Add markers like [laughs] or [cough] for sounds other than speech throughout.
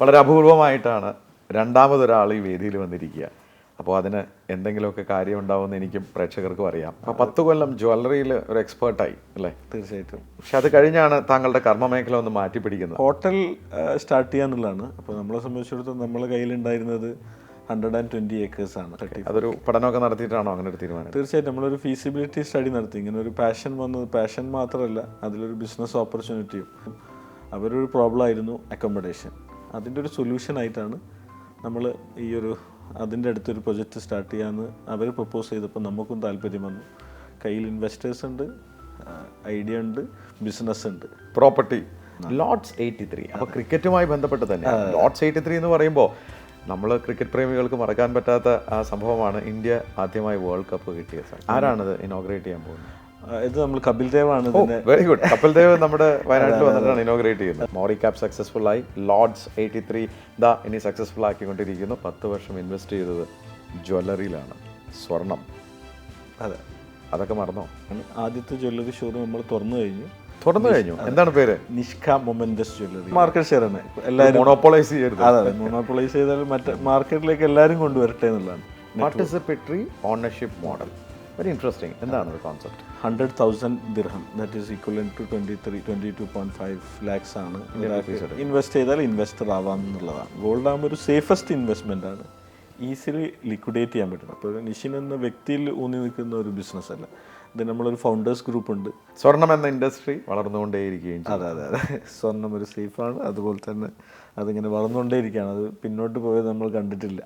വളരെ അപൂർവമായിട്ടാണ് രണ്ടാമതൊരാൾ ഈ വേദിയിൽ വന്നിരിക്കുക. അപ്പോൾ അതിന് എന്തെങ്കിലുമൊക്കെ കാര്യം ഉണ്ടാവുമെന്ന് എനിക്കും പ്രേക്ഷകർക്കും അറിയാം. അപ്പോൾ പത്ത് കൊല്ലം ജ്വല്ലറിയിൽ ഒരു എക്സ്പേർട്ടായി അല്ലേ? തീർച്ചയായിട്ടും. പക്ഷെ അത് കഴിഞ്ഞാണ് താങ്കളുടെ കർമ്മമേഖല ഒന്ന് മാറ്റി പിടിക്കുന്നത് ഹോട്ടൽ സ്റ്റാർട്ട് ചെയ്യാന്നുള്ളതാണ് അപ്പോൾ നമ്മളെ സംബന്ധിച്ചിടത്തോളം നമ്മളെ കയ്യിലുണ്ടായിരുന്നത് ഹൺഡ്രഡ് ആൻഡ് ട്വന്റി ഏക്കേഴ്സ് ആണ്. അതൊരു പഠനമൊക്കെ നടത്തിയിട്ടാണോ അങ്ങനെ ഒരു തീരുമാനം? തീർച്ചയായിട്ടും. നമ്മളൊരു ഫീസിബിലിറ്റി സ്റ്റഡി നടത്തി. ഇങ്ങനെ ഒരു പാഷൻ വന്നത് പാഷൻ മാത്രമല്ല അതിലൊരു ബിസിനസ് ഓപ്പർച്യൂണിറ്റിയും അവരൊരു പ്രോബ്ലം ആയിരുന്നു അക്കോമഡേഷൻ അതിന്റെ ഒരു സൊല്യൂഷൻ ആയിട്ടാണ് നമ്മൾ ഈ ഒരു അതിന്റെ അടുത്തൊരു പ്രൊജക്റ്റ് സ്റ്റാർട്ട് ചെയ്യാമെന്ന് അവർ പ്രപ്പോസ് ചെയ്തപ്പോൾ നമുക്കും താല്പര്യം വന്നു. കയ്യിൽ ഇൻവെസ്റ്റേഴ്സ് ഉണ്ട് ഐഡിയ ഉണ്ട് ബിസിനസ് ഉണ്ട്. പ്രോപ്പർട്ടി ലോട്ട്സ് എയ്റ്റി ത്രീ അപ്പോൾ ക്രിക്കറ്റുമായി ബന്ധപ്പെട്ട് തന്നെ. ലോട്ട്സ് എയ്റ്റി ത്രീ എന്ന് പറയുമ്പോൾ നമ്മൾ ക്രിക്കറ്റ് പ്രേമികൾക്ക് മറക്കാൻ പറ്റാത്ത ആ സംഭവമാണ് ഇന്ത്യ ആദ്യമായി വേൾഡ് കപ്പ് കിട്ടിയ സമയം ആരാണത് ഇനോഗ്രേറ്റ് ചെയ്യാൻ പോകുന്നത്? ഇത് നമ്മൾ കപിൽ ദേവാണ് വെരി ഗുഡ് കപിൽ ദേവ് നമ്മുടെ [laughs] വയനാട്ടിൽ വന്നിട്ടാണ് ഇനോഗ്രേറ്റ് ചെയ്യുന്നത്. മോറി ക്യാപ് സക്സസ്ഫുൾ ആയി. ലോഡ്സ് എയ്റ്റി ത്രീ ദാ ഇനി സക്സസ്ഫുൾ ആക്കിക്കൊണ്ടിരിക്കുന്നു. പത്ത് വർഷം ഇൻവെസ്റ്റ് ചെയ്തത് ജ്വല്ലറിയിലാണ്. സ്വർണം. അതെ. അതൊക്കെ മറന്നോ? ആദ്യത്തെ ജ്വല്ലറി ഷോറൂം നമ്മൾ തുറന്നു കഴിഞ്ഞു. തുറന്നു കഴിഞ്ഞു. എന്താണ് പേര്? Nishka momentous jewellery. Market share ആണ്. എല്ലാവരും മോണോപ്പോളൈസ് ചെയ്യരുത്. അതെ മോണോപ്പൊളൈസ് ചെയ്താൽ മറ്റേ മാർക്കറ്റിലേക്ക് എല്ലാവരും കൊണ്ടുവരട്ടെ എന്നുള്ളതാണ്. Participatory ownership model very interesting എന്താണ് concept hundred thousand dirham that is equal to twenty three twenty two point five lakhs ആണ് ഇൻവെസ്റ്റ് ചെയ്താൽ ഇൻവെസ്റ്റർ ആവാം എന്നുള്ളതാണ്. ഗോൾഡ് ആകുമ്പോൾ ഒരു സേഫസ്റ്റ് ഇൻവെസ്റ്റ്മെന്റ് ആണ്. ഈസിലി ലിക്വിഡേറ്റ് ചെയ്യാൻ പറ്റും. അപ്പോൾ നിഷിൻ എന്ന വ്യക്തിയിൽ ഊന്നി നിൽക്കുന്ന ഒരു ബിസിനസ് അല്ല. ഇത് നമ്മളൊരു ഫൗണ്ടേഴ്സ് ഗ്രൂപ്പ് ഉണ്ട്. സ്വർണം എന്ന ഇൻഡസ്ട്രി വളർന്നുകൊണ്ടേയിരിക്കുകയും അതെ അതെ അതെ. സ്വർണം ഒരു സേഫാണ് അതുപോലെ തന്നെ അതിങ്ങനെ വളർന്നുകൊണ്ടേയിരിക്കുകയാണ്. അത് പിന്നോട്ട് പോയത് നമ്മൾ കണ്ടിട്ടില്ല.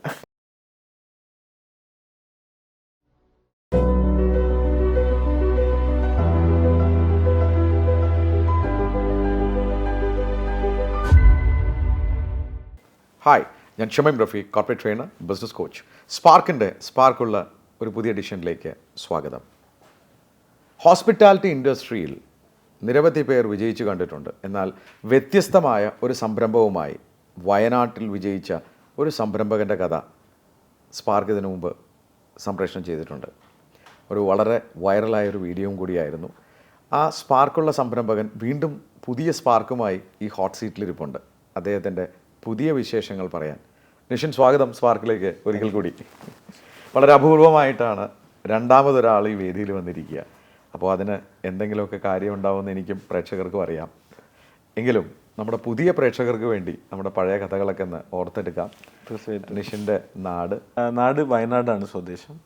ഹായ് ഞാൻ Shameem Rafi corporate trainer business coach സ്പാർക്കിന്റെ സ്പാർക്കുള്ള ഒരു പുതിയ എഡിഷനിലേക്ക് സ്വാഗതം. ഹോസ്പിറ്റാലിറ്റി ഇൻഡസ്ട്രിയിൽ നിരവധി പേർ വിജയിച്ചു കണ്ടിട്ടുണ്ട്. എന്നാൽ വ്യത്യസ്തമായ ഒരു സംരംഭവുമായി വയനാട്ടിൽ വിജയിച്ച ഒരു സംരംഭകന്റെ കഥ സ്പാർക്ക് ഇതിനു മുമ്പ് സംപ്രേഷണം ചെയ്തിട്ടുണ്ട്. ഒരു വളരെ വൈറലായ ഒരു വീഡിയോയും കൂടിയായിരുന്നു. ആ സ്പാർക്കുള്ള സംരംഭകൻ വീണ്ടും പുതിയ സ്പാർക്കുമായി ഈ ഹോട്ട് സീറ്റിലിരിപ്പുണ്ട് അദ്ദേഹത്തിന്റെ പുതിയ വിശേഷങ്ങൾ പറയാൻ. നിഷിൻ സ്വാഗതം സ്പാർക്കിലേക്ക് ഒരിക്കൽ കൂടി. വളരെ അപൂർവമായിട്ടാണ് രണ്ടാമതൊരാൾ ഈ വേദിയിൽ വന്നിരിക്കുക. അപ്പോൾ അതിന് എന്തെങ്കിലുമൊക്കെ കാര്യം ഉണ്ടാവുമെന്ന് എനിക്കും പ്രേക്ഷകർക്കും അറിയാം. എങ്കിലും നമ്മുടെ പുതിയ പ്രേക്ഷകർക്ക് വേണ്ടി നമ്മുടെ പഴയ കഥകളൊക്കെ ഒന്ന് ഓർത്തെടുക്കാം. തീർച്ചയായിട്ടും. നിഷിന്റെ നാട്. നാട് വയനാടാണ് സ്വദേശം.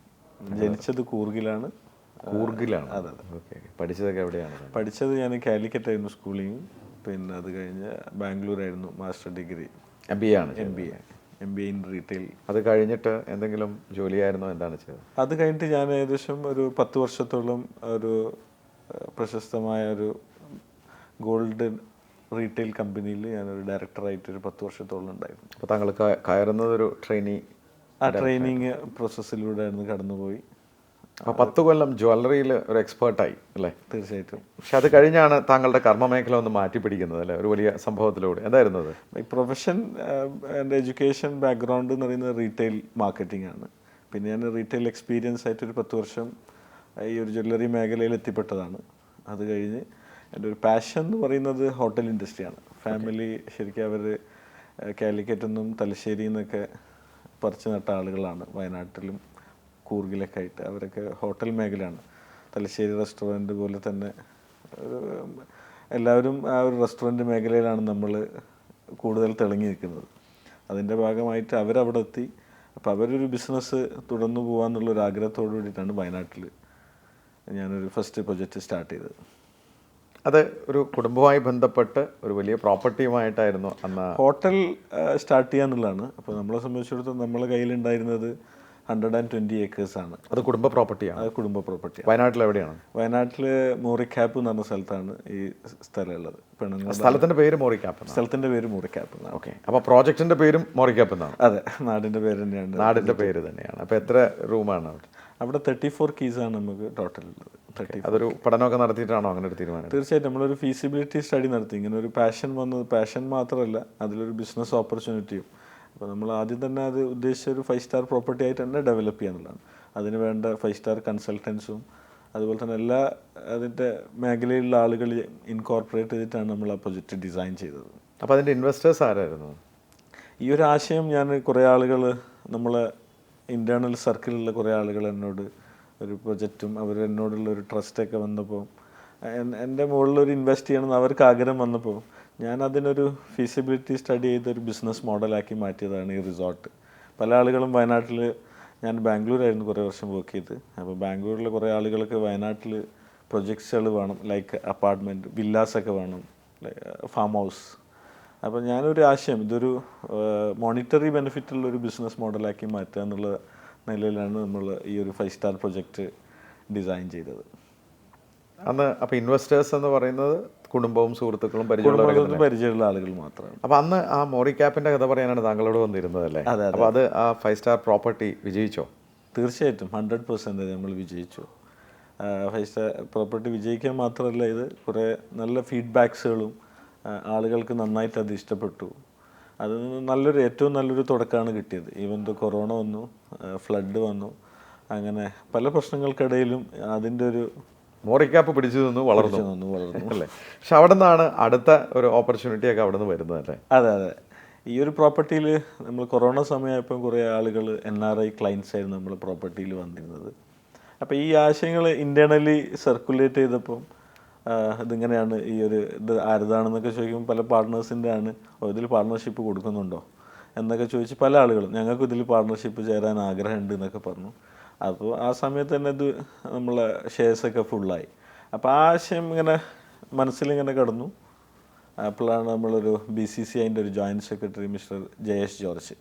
ജനിച്ചത് കൂർഗിലാണ്. കൂർഗിലാണ്. അതെ ഓക്കെ പഠിച്ചതൊക്കെ എവിടെയാണ്? പഠിച്ചത് ഞാൻ കാലിക്കറ്റായിരുന്നു സ്കൂളിങ് പിന്നെ അത് കഴിഞ്ഞ് ബാംഗ്ലൂരായിരുന്നു master degree. M B A ആണ് M B A M B A in retail അത് കഴിഞ്ഞിട്ട് എന്തെങ്കിലും ജോലിയായിരുന്നോ? എന്താണ് ചെയ്തത്? അത് കഴിഞ്ഞിട്ട് ഞാൻ ഏകദേശം ഒരു പത്ത് വർഷത്തോളം ഒരു പ്രശസ്തമായ ഒരു ഗോൾഡ് റീറ്റെയിൽ കമ്പനിയിൽ ഞാനൊരു ഡയറക്ടറായിട്ട് ഒരു പത്ത് വർഷത്തോളം ഉണ്ടായിരുന്നു. അപ്പോൾ താങ്കൾ കയറുന്നത് ഒരു ട്രെയിനി ആ ട്രെയിനിങ് പ്രോസസ്സിലൂടെ ആയിരുന്നു കടന്നുപോയി. അപ്പോൾ പത്ത് കൊല്ലം ജ്വല്ലറിയിൽ ഒരു എക്സ്പേർട്ടായി അല്ലേ? തീർച്ചയായിട്ടും. പക്ഷെ അത് കഴിഞ്ഞാണ് താങ്കളുടെ കർമ്മമേഖല ഒന്ന് മാറ്റി പിടിക്കുന്നത് അല്ലേ? ഒരു വലിയ സംഭവത്തിലൂടെ. എന്തായിരുന്നു അത്? ഈ പ്രൊഫഷൻ എന്റെ എഡ്യൂക്കേഷൻ ബാക്ക്ഗ്രൗണ്ട് എന്ന് പറയുന്നത് റീറ്റെയിൽ മാർക്കറ്റിംഗ് ആണ്. പിന്നെ ഞാൻ റീറ്റെയിൽ എക്സ്പീരിയൻസ് ആയിട്ട് ഒരു പത്ത് വർഷം ഈ ഒരു ജ്വല്ലറി മേഖലയിൽ എത്തിപ്പെട്ടതാണ്. അത് കഴിഞ്ഞ് എന്റെ ഒരു പാഷൻ എന്ന് പറയുന്നത് ഹോട്ടൽ ഇൻഡസ്ട്രിയാണ് ഫാമിലി ശരിക്കും അവർ കാലിക്കറ്റ് നിന്നും തലശ്ശേരിയിൽ നിന്നൊക്കെ പറിച്ചു നട്ട ആളുകളാണ് വയനാട്ടിലും കൂർഗിലൊക്കെ ആയിട്ട് അവരൊക്കെ ഹോട്ടൽ മേഖലയാണ്. തലശ്ശേരി റെസ്റ്റോറന്റ് പോലെ തന്നെ എല്ലാവരും ആ ഒരു റെസ്റ്റോറന്റ് മേഖലയിലാണ് നമ്മൾ കൂടുതൽ തിളങ്ങി നിൽക്കുന്നത് അതിന്റെ ഭാഗമായിട്ട് അവരവിടെ എത്തി. അപ്പോൾ അവരൊരു ബിസിനസ് തുടർന്നു പോകാമെന്നുള്ള ഒരു ആഗ്രഹത്തോടു കൂടിയിട്ടാണ് വയനാട്ടിൽ ഞാനൊരു ഫസ്റ്റ് പ്രൊജക്റ്റ് സ്റ്റാർട്ട് ചെയ്തത്. അത് ഒരു കുടുംബവുമായി ബന്ധപ്പെട്ട് ഒരു വലിയ പ്രോപ്പർട്ടിയുമായിട്ടായിരുന്നു അന്ന് ഹോട്ടൽ സ്റ്റാർട്ട് ചെയ്യാന്നുള്ളതാണ്. അപ്പോൾ നമ്മളെ സംബന്ധിച്ചിടത്തോളം നമ്മളെ കയ്യിലുണ്ടായിരുന്നത് ഹൺഡ്രഡ് ആൻഡ് ട്വന്റി ഏക്കേഴ്സ് ആണ്. അത് കുടുംബ പ്രോപ്പർട്ടിയാണ്. അത് കുടുംബ പ്രോപ്പർട്ടി വയനാട്ടിൽ എവിടെയാണ്? വയനാട്ടിൽ മോറിക്കാപ്പ് എന്ന് പറഞ്ഞ സ്ഥലത്താണ് ഈ സ്ഥലമുള്ളത്. പെണ്ണുങ്ങൾ സ്ഥലത്തിന്റെ പേര് മോറിക്കാപ്പ് സ്ഥലത്തിന്റെ പേര് മോറിക്കാപ്പ് എന്നാണ്. ഓക്കെ. അപ്പോൾ പ്രോജക്റ്റിന്റെ പേരും മോറിക്കാപ്പ് എന്നാണ്. അതെ. നാടിന്റെ പേര് തന്നെയാണ്. നാടിന്റെ പേര് തന്നെയാണ്. അപ്പോൾ എത്ര റൂമാണ് അവിടെ? അവിടെ തേർട്ടി ഫോർ കീസാണ് നമുക്ക് ടോട്ടൽ ഉള്ളത്. അതൊരു പഠനമൊക്കെ നടത്തിയിട്ടാണോ അങ്ങനെ ഒരു തീരുമാനം? തീർച്ചയായിട്ടും. നമ്മളൊരു ഫീസിബിലിറ്റി സ്റ്റഡി നടത്തി. ഇങ്ങനെ ഒരു പാഷൻ വന്നത് പാഷൻ മാത്രമല്ല അതിലൊരു ബിസിനസ് ഓപ്പർച്യൂണിറ്റിയും അപ്പോൾ നമ്മൾ ആദ്യം തന്നെ അത് ഉദ്ദേശിച്ച ഒരു ഫൈവ് സ്റ്റാർ പ്രോപ്പർട്ടി ആയിട്ട് തന്നെ ഡെവലപ്പ് ചെയ്യാന്നുള്ളതാണ് അതിന് വേണ്ട ഫൈവ് സ്റ്റാർ കൺസൾട്ടൻസും അതുപോലെ തന്നെ എല്ലാ അതിന്റെ മേഖലയിലുള്ള ആളുകൾ ഇൻകോർപ്പറേറ്റ് ചെയ്തിട്ടാണ് നമ്മൾ ആ പ്രൊജക്റ്റ് ഡിസൈൻ ചെയ്തത്. അപ്പോൾ അതിന്റെ ഇൻവെസ്റ്റേഴ്സ് ആരായിരുന്നു? ഈ ഒരു ആശയം ഞാൻ കുറേ ആളുകൾ നമ്മളെ ഇന്റേർണൽ സർക്കിളിലുള്ള കുറേ ആളുകൾ എന്നോട് ഒരു പ്രൊജക്റ്റും അവർ എന്നോടുള്ള ഒരു ട്രസ്റ്റൊക്കെ വന്നപ്പോൾ എന്റെ മുകളിൽ ഒരു ഇൻവെസ്റ്റ് ചെയ്യണമെന്ന് അവർക്ക് ആഗ്രഹം വന്നപ്പോൾ ഞാൻ അതിനൊരു ഫീസിബിലിറ്റി സ്റ്റഡി ചെയ്തൊരു ബിസിനസ് മോഡലാക്കി മാറ്റിയതാണ് ഈ റിസോർട്ട് പല ആളുകളും വയനാട്ടിൽ ഞാൻ ബാംഗ്ലൂരായിരുന്നു കുറേ വർഷം വർക്ക് ചെയ്ത്. അപ്പോൾ ബാംഗ്ലൂരിൽ കുറേ ആളുകൾക്ക് വയനാട്ടിൽ പ്രൊജക്ട്സുകൾ വേണം. ലൈക്ക് അപ്പാർട്ട്മെന്റ് വില്ലാസൊക്കെ വേണം. ഫാം ഹൗസ് അപ്പോൾ ഞാനൊരു ആശയം ഇതൊരു മോണിറ്ററി ബെനിഫിറ്റുള്ള ഒരു ബിസിനസ് മോഡലാക്കി മാറ്റുക എന്നുള്ള നിലയിലാണ് നമ്മൾ ഈ ഒരു ഫൈവ് സ്റ്റാർ പ്രൊജക്റ്റ് ഡിസൈൻ ചെയ്തത്. അന്ന് അപ്പോൾ ഇൻവെസ്റ്റേഴ്സ് എന്ന് പറയുന്നത് കുടുംബവും സുഹൃത്തുക്കളും പരിചയമുള്ള പരിചയമുള്ള ആളുകൾ മാത്രമാണ്. അപ്പോൾ അന്ന് ആ മോറി ക്യാപ്പിന്റെ കഥ പറയാനാണ് താങ്കളോട് വന്നിരുന്നത് അല്ലേ അപ്പൊ അപ്പോൾ അത് ആ ഫൈവ് സ്റ്റാർ പ്രോപ്പർട്ടി വിജയിച്ചോ? തീർച്ചയായിട്ടും ഹൺഡ്രഡ് പെർസെന്റേജ് നമ്മൾ വിജയിച്ചു. ഫൈവ് സ്റ്റാർ പ്രോപ്പർട്ടി വിജയിക്കാൻ മാത്രമല്ല ഇത് കുറേ നല്ല ഫീഡ്ബാക്സുകളും ആളുകൾക്ക് നന്നായിട്ട് അത് ഇഷ്ടപ്പെട്ടു. അത് നല്ലൊരു ഏറ്റവും നല്ലൊരു തുടക്കമാണ് കിട്ടിയത്. ഈവൻ ദ കൊറോണ വന്നു ഫ്ലഡ് വന്നു അങ്ങനെ പല പ്രശ്നങ്ങൾക്കിടയിലും അതിന്റെ ഒരു മോറി ക്യാപ്പ് പിടിച്ചു നിന്നു വളർന്നു. നിന്ന് വളർന്നു. അല്ലേ? പക്ഷെ അവിടെ നിന്നാണ് അടുത്ത ഒരു ഓപ്പർച്യൂണിറ്റി ഒക്കെ അവിടെ നിന്ന് വരുന്നത് അല്ലേ? അതെ അതെ. ഈ ഒരു പ്രോപ്പർട്ടിയിൽ നമ്മൾ കൊറോണ സമയമായപ്പോൾ കുറേ ആളുകൾ എൻ ആർ ഐ ക്ലയൻസ് ആയിരുന്നു നമ്മൾ പ്രോപ്പർട്ടിയിൽ വന്നിരുന്നത്. അപ്പോൾ ഈ ആശയങ്ങൾ ഇന്റേർണലി സർക്കുലേറ്റ് ചെയ്തപ്പം ഇതിങ്ങനെയാണ് ഈ ഒരു ഇത് ആരതാണെന്നൊക്കെ ചോദിക്കുമ്പോൾ പല പാർട്ട്നേഴ്സിന്റെ ആണ് ഇതിൽ പാർട്ട്ണർഷിപ്പ് കൊടുക്കുന്നുണ്ടോ? എന്നൊക്കെ ചോദിച്ച് പല ആളുകളും ഞങ്ങൾക്ക് ഇതിൽ പാർട്ണർഷിപ്പ് ചേരാൻ ആഗ്രഹമുണ്ട് എന്നൊക്കെ പറഞ്ഞു. അപ്പോൾ ആ സമയത്ത് തന്നെ ഇത് നമ്മളെ ഷെയർസൊക്കെ ഫുള്ളായി അപ്പോൾ ആ ആശയം ഇങ്ങനെ മനസ്സിലിങ്ങനെ കിടന്നു. അപ്പോഴാണ് നമ്മളൊരു ബി സി സി ഐന്റെ ഒരു joint secretary mister Jayesh George.